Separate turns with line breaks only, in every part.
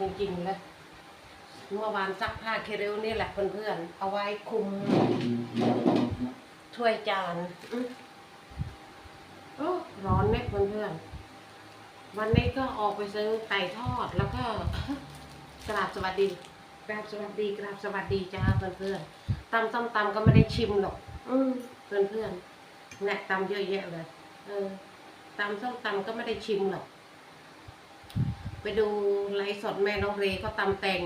จริงๆเลยเมื่อวานซักผ้าเคเรลนี่แหละเพื่อนๆเอาไว้คุมถ้วยจานโอ้ร้อนเนี่เพื่อนๆวันนี้ก็ออกไปซื้อไก่ทอดแล้วก็กราบสวัสดีกราบสวัสดีกราบสวัสดีจ้าเพื่อนๆตำส้มตำก็ไม่ได้ชิมหรอก อืมเพื่อนๆแหนกตำเยอะแยะเลย เออตำส้มตำก็ไม่ได้ชิมหรอก ไปดูไลฟ์สดแม่น้องเรก็ตำแตง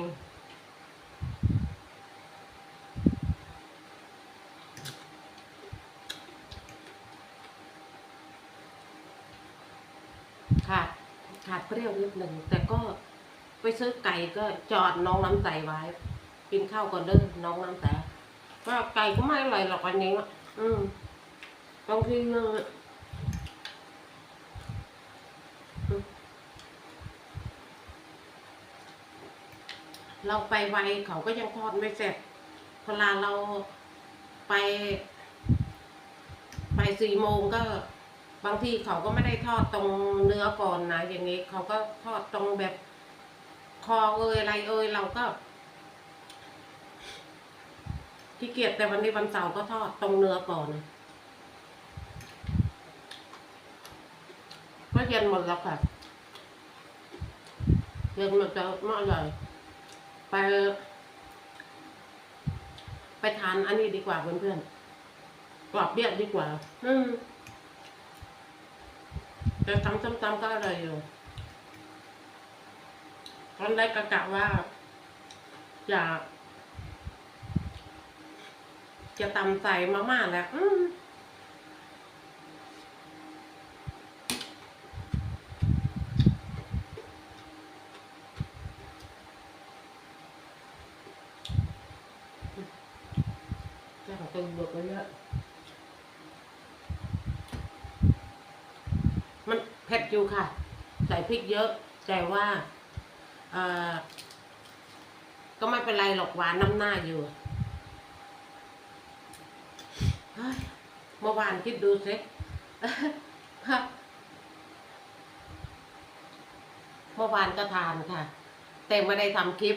ขาดขาดเปรี้ยวนิดหนึ่ง แต่ก็ไปซื้อไก่ก็จอดน้องน้ำใสไว้ กินข้าวก่อนเด้อน้องน้ำใสก็ไก่ก็ไม่อร่อยหรอกอันนี้อะอืมบางทีเน เราไปไวเขาก็ยังทอดไม่เสร็จเวลาเราไป ไปสี่โมงก็บางทีเขาก็ไม่ได้ทอดตรงเนื้อก่อนนะอย่างนี้เขาก็ทอดตรงแบบคอเอยอะไรเอยเราก็ขี้เกียจแต่วันนี้วันเสาร์ก็ทอดตรงเนื้อก่อนก็เย็นหมดแล้วค่ะเย็นหมดแล้วไม่อร่อย ไป ไปทานอันนี้ดีกว่าเพื่อนๆกรอบเบี้ยดีกว่า อืมแต่ตำส้มตำก็อร่อยอยู่ตอนแรกกะกะว่า อยากจะตำใส่มาม่าแหละอืมแค่ของตึงบวกไปเยอะ มัน เผ็ดอยู่ค่ะ ใส่พริกเยอะ แต่ว่าก็ไม่เป็นไรหรอกหวานน้ำหน้าอยู่เมื่อวานคิดดูสิเมื่อวานก็ทานค่ะ แต่ไม่ได้ทำคลิป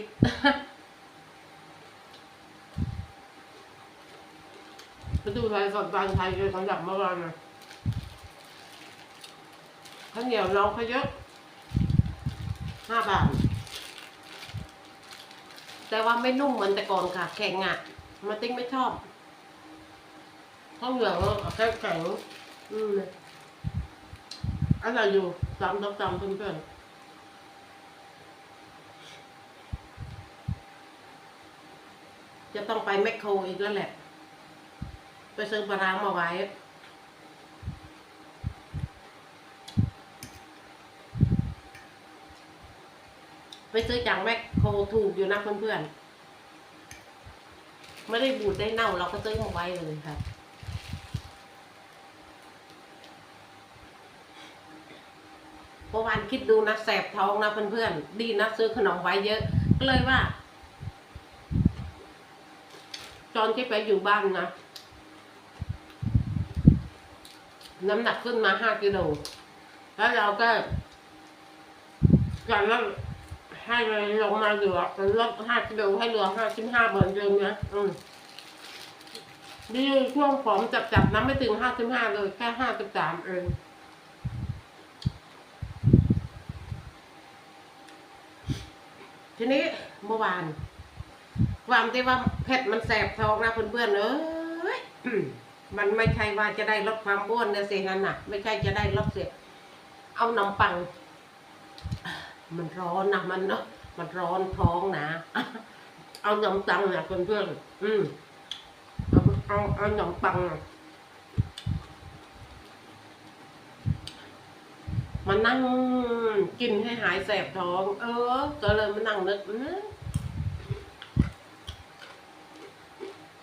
ไปดูไทยสดบางไทยเลยสำหรับเมื่อวานนะ ข้าวเหนียวน้องเขาเยอะห้าบาท แต่ว่าไม่นุ่มเหมือนแต่ก่อนค่ะ แข็งอะ มาติ้งไม่ชอบข้าวเหนียวแข็งแข็งอืมอะไรอยู่จำต้องจำเพื่อนๆจะต้องไปแมคโครอีกแล้วแหละ ไปซื้อปลาร้ามาไว้ ไปซื้อจากแมคโครถูกอยู่นะเพื่อนๆ ไม่ได้บูดได้เน่าเราก็ซื้อมาไว้เลยค่ะ เมื่อวานคิดดูนะแสบท้องนะเพื่อนๆ ดีนะซื้อขนมไว้เยอะ ก็เลยว่าตอนที่ไปอยู่บ้านนะ น้ำหนักขึ้นมาห้ากิโล แล้วเราก็การลด ให้เลยลงมาเหลือลดห้ากิโลให้เหลือห้าสิบห้าเหมือนเดิมนะอืมดีช่วงผอมจับๆนะไม่ถึงห้าสิบห้าเลยแค่ห้าสิบสามเองทีนี้เมื่อวาน ความที่ว่าเผ็ดมันแสบท้องนะเพื่อนๆเอ้ยมันไม่ใช่ว่าจะได้ลดความอ้วนนะสินั่นน่ะ ไม่ใช่จะได้ลดเสีย เอาน้ำปัง มันร้อนนะมันเนาะมันร้อนท้องนะ เอาน้ำปังนะเพื่อนๆอืมเอาเอาเอาน้ำปังมานั่งกินให้หายแสบท้อง เออ ก็เลยมานั่งนึก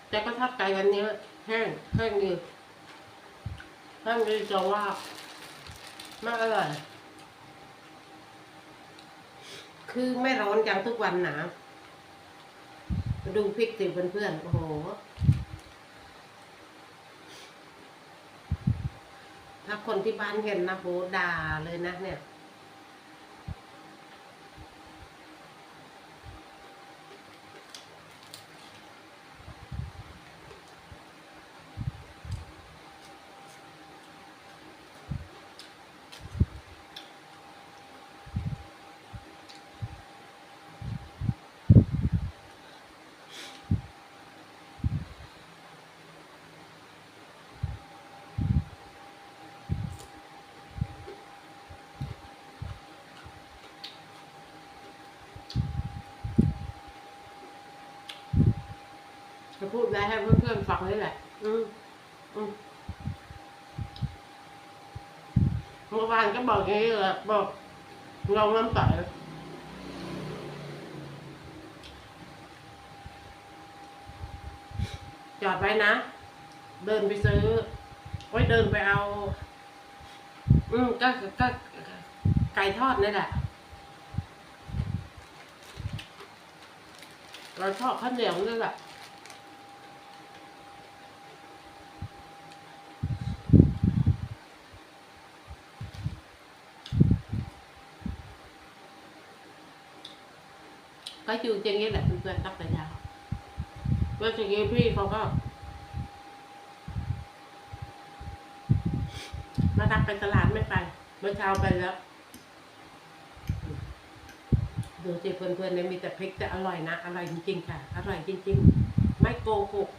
แต่ก็ทัดไก่วันนี้แห้งแห้งดีแห้งดีจะว่าไม่อร่อย คือไม่ร้อนจังทุกวันนะดูพริกสิเพื่อนๆโอ้โห ถ้าคนที่บ้านเห็นนะโหด่าเลยนะเนี่ย จะพูดได้ให้เพื่อนๆฟังนี่แหละ อืมอืมเมื่อวานก็บอกอย่างนี้แหละบอกลองน้ำใสจอดไว้นะ เดินไปซื้อไว้เดินไปเอา อืมก็ก็ไก่ทอดนี่แหละ เราชอบข้าวเหนียวนี่แหละ ก็อยู่อย่างนี้แหละเพื่อนๆตักแต่ยาวเมื่อกี้พี่เขาก็มาดักไปตลาดไม่ไปเมื่อเช้าไปแล้วดูสิเพื่อนๆเนี่ยมีแต่พริกแต่อร่อยนะ อร่อยจริงๆค่ะ อร่อยจริง ๆ ไม่โกหก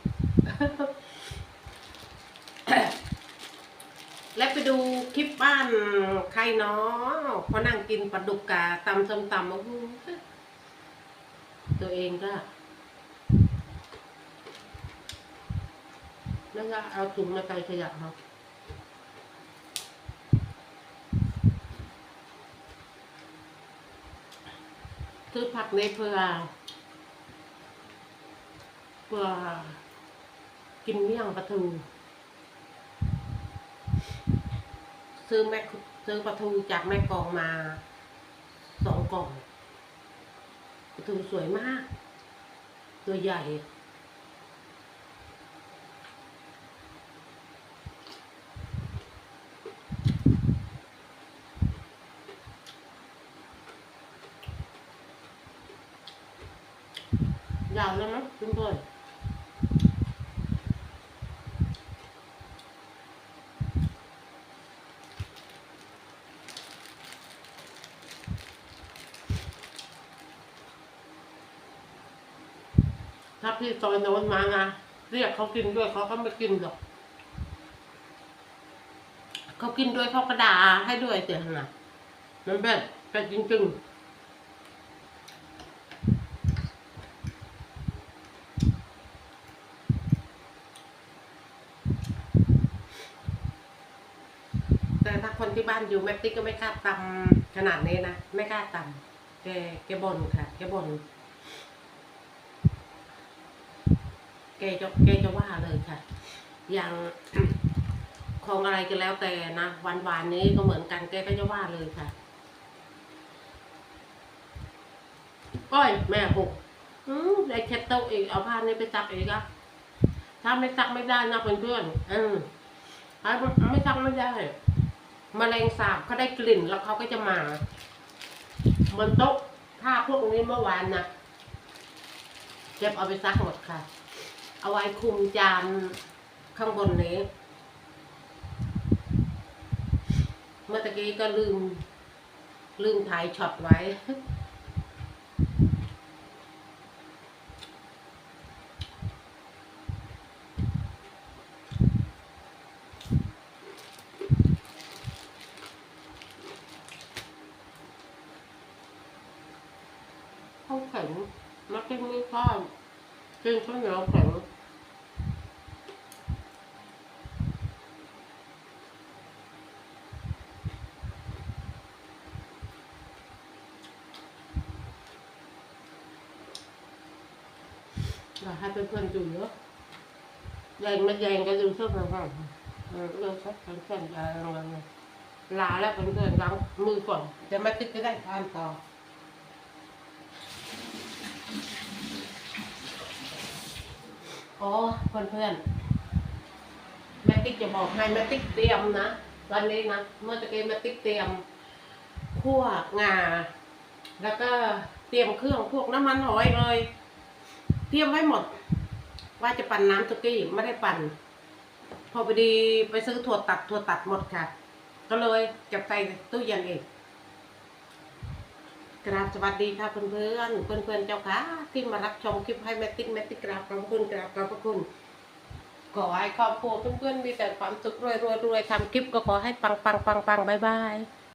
และไปดูคลิปบ้านใครเนาะพอนั่งกินปลาดุกกาตำส้มตำโอ้โห ตัวเองก็แล้วก็เอาถุงมาใส่ขยะเขาะซื้อผักในเพื่อเพื่อกินเมี่ยงปลาทูซื้อแม่ซื้อปลาทูจากแม่กองมาสองกล่อง ปลาทูสวยมาก ตัวใหญ่ยาวแล้วมั้งเพื่อน ถ้าพี่ซอยโน้นมาไงเรียกเขากินด้วยเขาก็ไม่กินหรอกเขากินด้วยเขาก็ด่าให้ด้วยเสียนะมันแบบแบบจริงๆแต่ถ้าคนที่บ้านอยู่แม่ติ๊กก็ไม่กล้าตำขนาดนี้นะ ไม่กล้าตำแกแกบ่นค่ะ แกบ่น แกจะแกจะว่าเลยค่ะ อย่างของอะไรก็แล้วแต่นะวันวานนี้ก็เหมือนกันแกก็จะว่าเลยค่ะ ก้อยแม่หกอืมได้เช็ดโต๊ะอีกเอาผ้านี้ไปซักอีกอะถ้าไม่ซักไม่ได้นะเพื่อนๆอืมถ้าไม่ซักไม่ได้มแมลงสาบเขาได้กลิ่นแล้วเขาก็จะมาบนโต๊ะผ้าพวกนี้เมื่อวานนะเก็บเอาไปซักหมดค่ะ เอาไว้คุมจานข้างบนนี้ เมื่อกี้ก็ลืม ลืมถ่ายช็อตไว้ข้าวแข็งมักกินไม่ข้าวกินข้าวเหนียวแข็ง อยากให้เพื่อนๆดูเยอะแยงมาแยงกันดูสักหน่อยค่ะเออเลิกสักแข็งๆอย่าลงเลยลาแล้วเพื่อนๆล้างมือก่อนจะมาติดจะได้ทานต่ออ๋อเพื่อนเพื่อนๆแม่ติ๊กจะบอกให้แม่ติ๊กเตรียมนะวันนี้นะเมื่อตะกี้แม่ติ๊กเตรียมคั่วงาแล้วก็เตรียมเครื่องพวกน้ำมันหอยเลย เตรียมไว้หมด ว่าจะปั่นน้ำตุกี้ไม่ได้ปั่น พอพอดีไปซื้อถั่วตัดถั่วตัดหมดค่ะ ก็เลยเก็บใส่ตู้เย็นเองกราบสวัสดีค่ะเพื่อนเพื่อนเพื่อนเพื่อนเจ้าค่ะที่มารับชมคลิปให้แมตติกแมตติกกราบขอบคุณกราบขอบคุณขอให้ครอบครัวเพื่อนเพื่อนๆมีแต่ความสุขรวยรวยรวยทำคลิปก็ขอให้ปังปังปังปังบายบาย